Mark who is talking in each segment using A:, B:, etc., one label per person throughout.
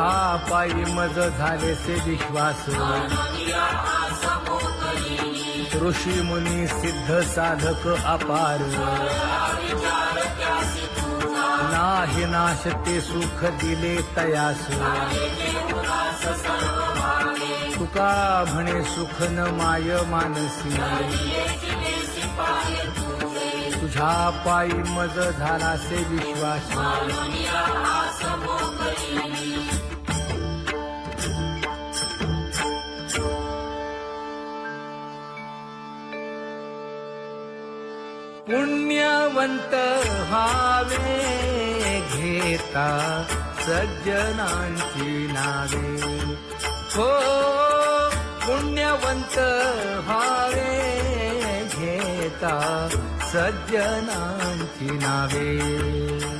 A: तुझ्या पायी मज झाले से विश्वास. ऋषी मुनी सिद्ध साधक अपार. नाही नाश ते सुख दिले तयास. तुका म्हणे सुख न माय मानसी. तुझ्या पायी मज झाला से विश्वास. पुण्यवंत व्हावे घेता सज्जनांची नावे. हो पुण्यवंत व्हावे घेता सज्जनांची नावे.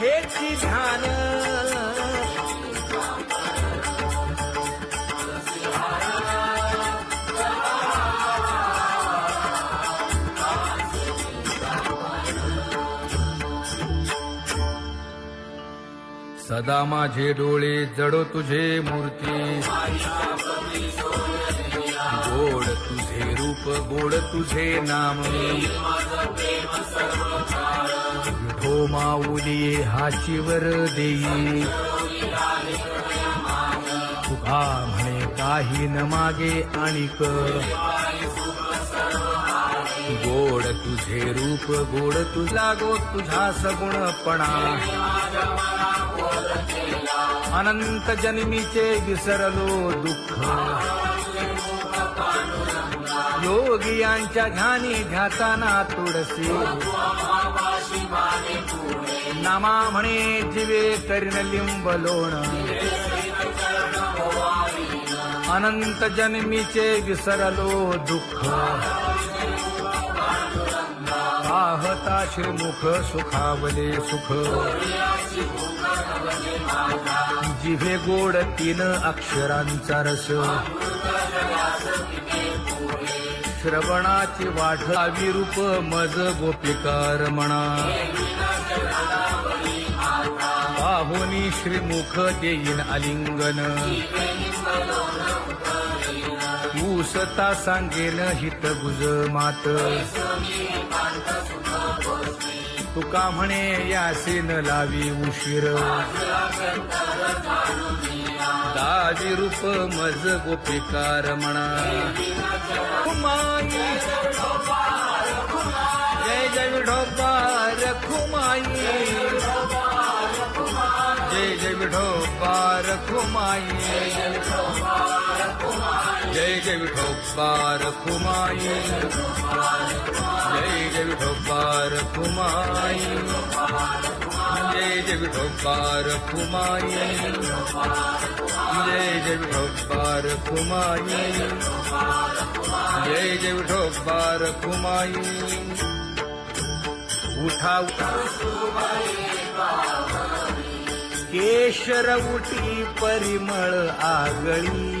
A: हेची ध्यान सदा माझे डोळे जडो तुझे मूर्ती. गोड तुझे रूप गोड तुझे नाम. विठो माऊली हाचीवर देई. तुका म्हणे काही न मागे आणिक. गोड तुझे रूप गोड तुझा गो तुझा सगुणपणा. अनंत जन्मीचे विसरलो दुःख. योगियांच्या ध्यानी घाताना तुळसी नामा म्हणे जिवे करीन लोण अनंत जन्मीचे विसरलो दुःख। आहता श्रीमुख सुखावले सुख। जिभे गोड तीन अक्षरांचा रस। श्रवणाची वाढावी रूप मज गोपिकार म्हणा पाहुनी श्रीमुख देईन आलिंगन ऊसता सांगेन हित गुज मात. तुका म्हणे यासीन लावी उशीर. दावी रूप मज गोपिकार म्हणा खुमाई जय जय विठोबार खुमाई जय जय विठोपार खुमाई जय जय विठोपार खुमाई जय जय विठोपार खुमाई जय जय विठोबार खुमाई जय जय विठोबार खुमाई जय जय विठोबार उठा केशर उठी परिमळ आगळी।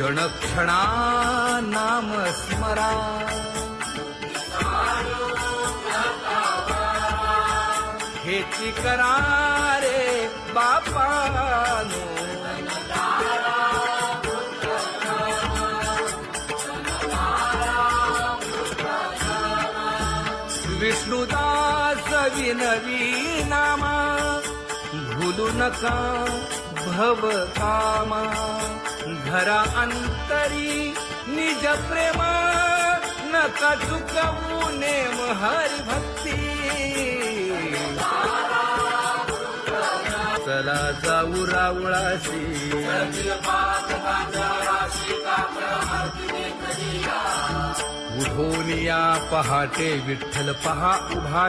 A: क्षण क्षणा नाम स्मरा. हेची करा रे बापानो. विष्णुदास विनवी नामा भूलू नका भव कामा. धरा अंतरी निज प्रेम नका चुकवू नेम हरी भक्ती चला जाऊ रावळाशी. उठून या पहाटे विठ्ठल पहा उभा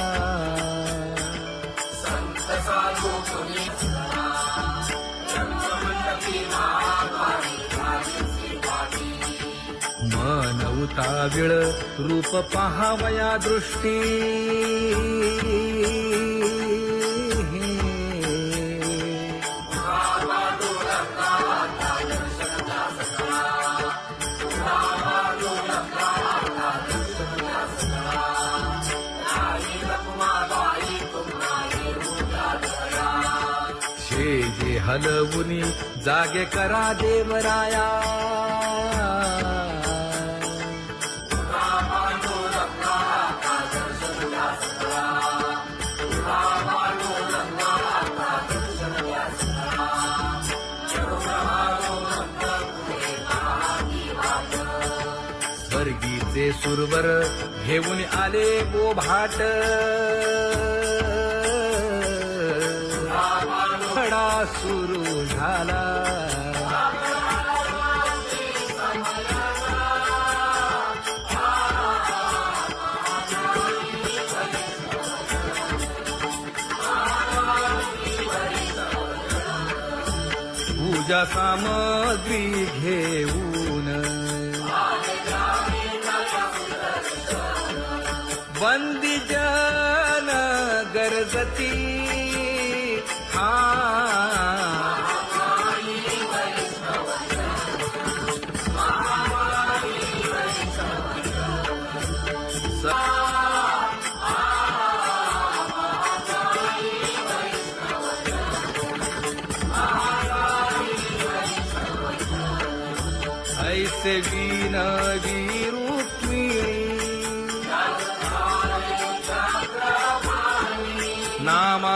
A: मन विळ रूप पहावया दृष्टी. हलवुनी जागे करा देवराया. स्वर्गीचे सुरवर घेऊन आले गोभाट. खडा सुरू झाला. पूजा सामग्री घेऊन बंदी जन गरजती હા.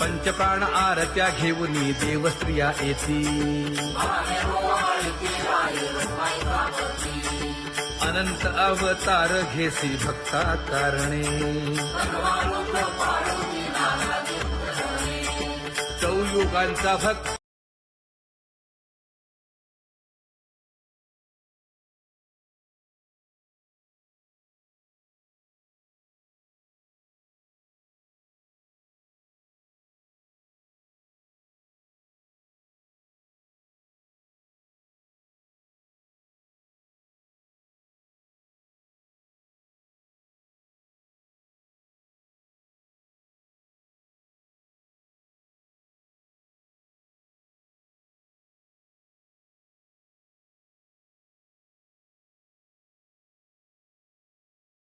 A: पंचप्राण आरत्या घेऊन देवस्त्रिया येती. अनंत अवतार घेसी भक्ता कारणे चौयुगांचा भक्त